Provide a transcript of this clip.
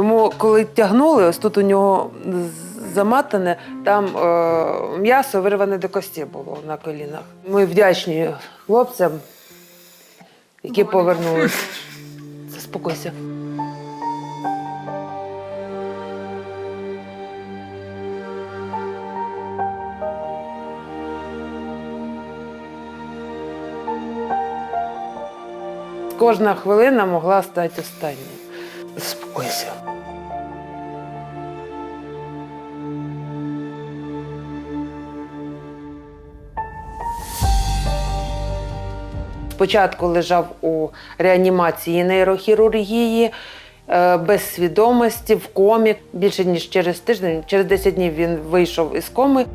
Тому коли тягнули, ось тут у нього заматане, там е, м'ясо вирване до кості було на колінах. Ми вдячні хлопцям, які повернулися. Заспокойся. Кожна хвилина могла стати останньою. Заспокойся. Спочатку лежав у реанімації нейрохірургії е, без свідомості, в комі. Більше ніж через тиждень, через 10 днів він вийшов із коми.